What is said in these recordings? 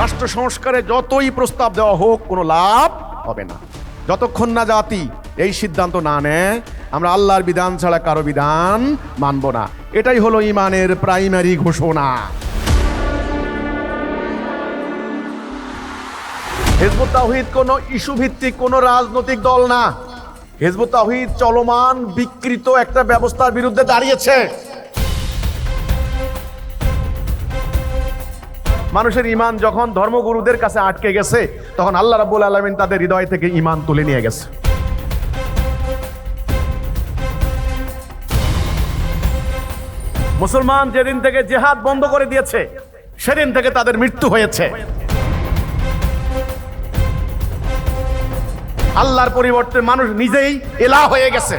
রাষ্ট্র সংস্কারে যতই প্রস্তাব দেওয়া হোক, কোনো লাভ হবে না। যতক্ষণ না জাতি এই সিদ্ধান্ত না নেয়, আমরা আল্লাহর বিধান ছাড়া কারও বিধান মানব না। এটাই হলো ইমানের প্রাইমারি ঘোষণা। হেজবুত তাহিদ কোনো ইস্যু ভিত্তিক কোনো রাজনৈতিক দল না। হেজবুত তাহিদ চলমান বিকৃত একটা ব্যবস্থার বিরুদ্ধে দাঁড়িয়েছে। মানুষের ইমান যখন ধর্মগুরুদের কাছে আটকে গেছে, তখন আল্লাহ রাব্বুল আলমিন তাদের হৃদয় থেকে ইমান তুলে নিয়ে গেছে। মুসলমান যেদিন থেকে জেহাদ বন্ধ করে দিয়েছে, সেদিন থেকে তাদের মৃত্যু হয়েছে। আল্লাহর পরিবর্তে মানুষ নিজেই এলা হয়ে গেছে।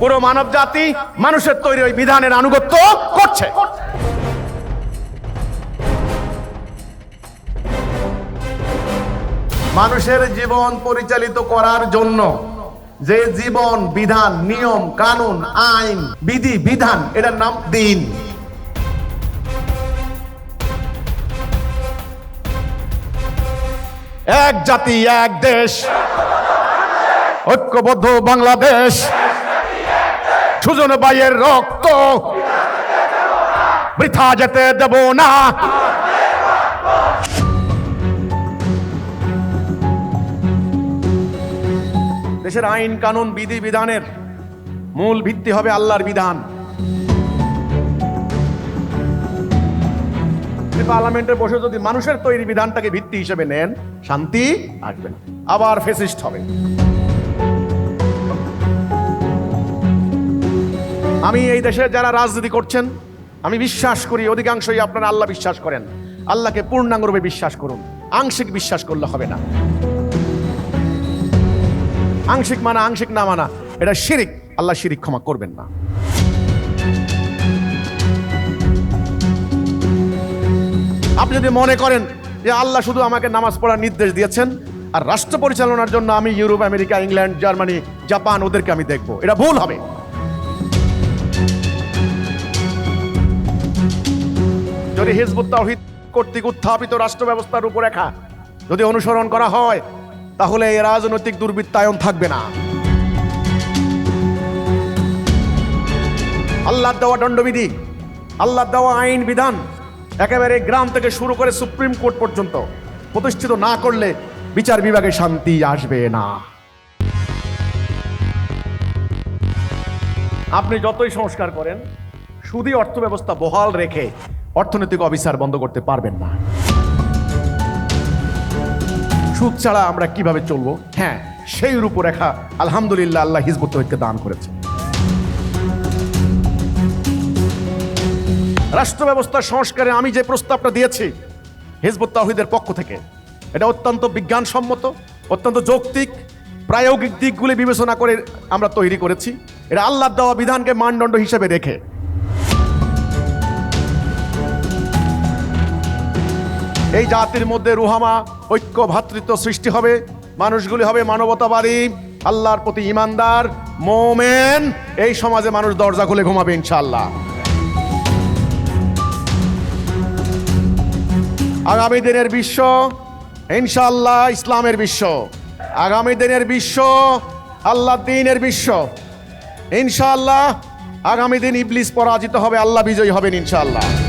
পুরো মানব জাতি মানুষের তৈরি ওই বিধানের আনুগত্য করছে। মানুষের জীবন পরিচালিত করার জন্য যে জীবন, বিধান, নিয়ম, কানুন, আইন, বিধি, বিধান, এটার নাম দিন। এক জাতি, এক দেশ। ঐক্যবদ্ধ বাংলাদেশ। সুজন বাইয়ের রক্ত। বৃথা যেতে দেব না। দেশের আইন, কানুন, বিধি, বিধানের মূল ভিত্তি হবে আল্লাহর বিধান। পার্লামেন্টে বসে যদি মানুষের তৈরি বিধানটাকে ভিত্তি হিসেবে নেন, শান্তি আসবে আবার ফেসিস্ট হবে। আমি এই দেশে যারা রাজনীতি করছেন, আমি বিশ্বাস করি অধিকাংশই আপনারা আল্লাহ বিশ্বাস করেন। আল্লাহকে পূর্ণাঙ্গরূপে বিশ্বাস করুন। আংশিক বিশ্বাস করলে হবে না। আংশিক মানা, আংশিক না মানা, এটা শিরিক। আল্লাহ শিরিক ক্ষমা করবেন না। আপনি যদি মনে করেন যে আল্লাহ শুধু আমাকে নামাজ পড়ার নির্দেশ দিয়েছেন, আর রাষ্ট্র পরিচালনার জন্য আমি Europe, America, England, Germany, Japan, ওদেরকে আমি দেখব। এটা ভুল হবে। যদি হিজবুত তাওহিদ কর্তৃক উত্থাপিত রাষ্ট্র ব্যবস্থার রূপরেখা যদি অনুসরণ করা হয় তাহলে এই রাজনৈতিক দুর্বৃত্তায়ন থাকবে না। আল্লাহ দেওয়া দণ্ডবিধি আল্লাহ দেওয়া আইন বিধান একেবারে গ্রাম থেকে শুরু করে সুপ্রিম কোর্ট পর্যন্ত প্রতিষ্ঠিত না করলে বিচার বিভাগে শান্তি আসবে না। আপনি যতই সংস্কার করেন, সুদী অর্থ ব্যবস্থা বহাল রেখে অর্থনৈতিক অবিচার বন্ধ করতে পারবেন না। সুদ ছাড়া আমরা কীভাবে চলবো? হ্যাঁ সেই রূপরেখা আলহামদুলিল্লাহ আল্লাহ হিজবুত তহিদকে দান করেছে। রাষ্ট্র ব্যবস্থা সংস্কারে আমি যে প্রস্তাবটা দিয়েছি হিজবুত তাহিদের পক্ষ থেকে, এটা অত্যন্ত বিজ্ঞানসম্মত, অত্যন্ত যৌক্তিক, প্রায়োগিক দিকগুলি বিবেচনা করে আমরা তৈরি করেছি। এটা আল্লাহ দেওয়া বিধানকে মানদণ্ড হিসেবে রেখে এই জাতির মধ্যে রুহামা ঐক্য ভ্রাতৃত্ব সৃষ্টি হবে। মানুষগুলি হবে মানবতাবাদী, আল্লাহর প্রতি ইমানদার, মোমেন। এই সমাজে মানুষ দরজা খুলে ঘুমাবে ইনশাল্লাহ আগামী দিনের বিশ্ব ইনশাল্লাহ ইসলামের বিশ্ব। আগামী দিনের বিশ্ব, আল্লাহ দিনের বিশ্ব। ইনশাল্লাহ আগামী দিন ইবলিস পরাজিত হবে, আল্লাহ বিজয়ী হবেন ইনশাআল্লাহ।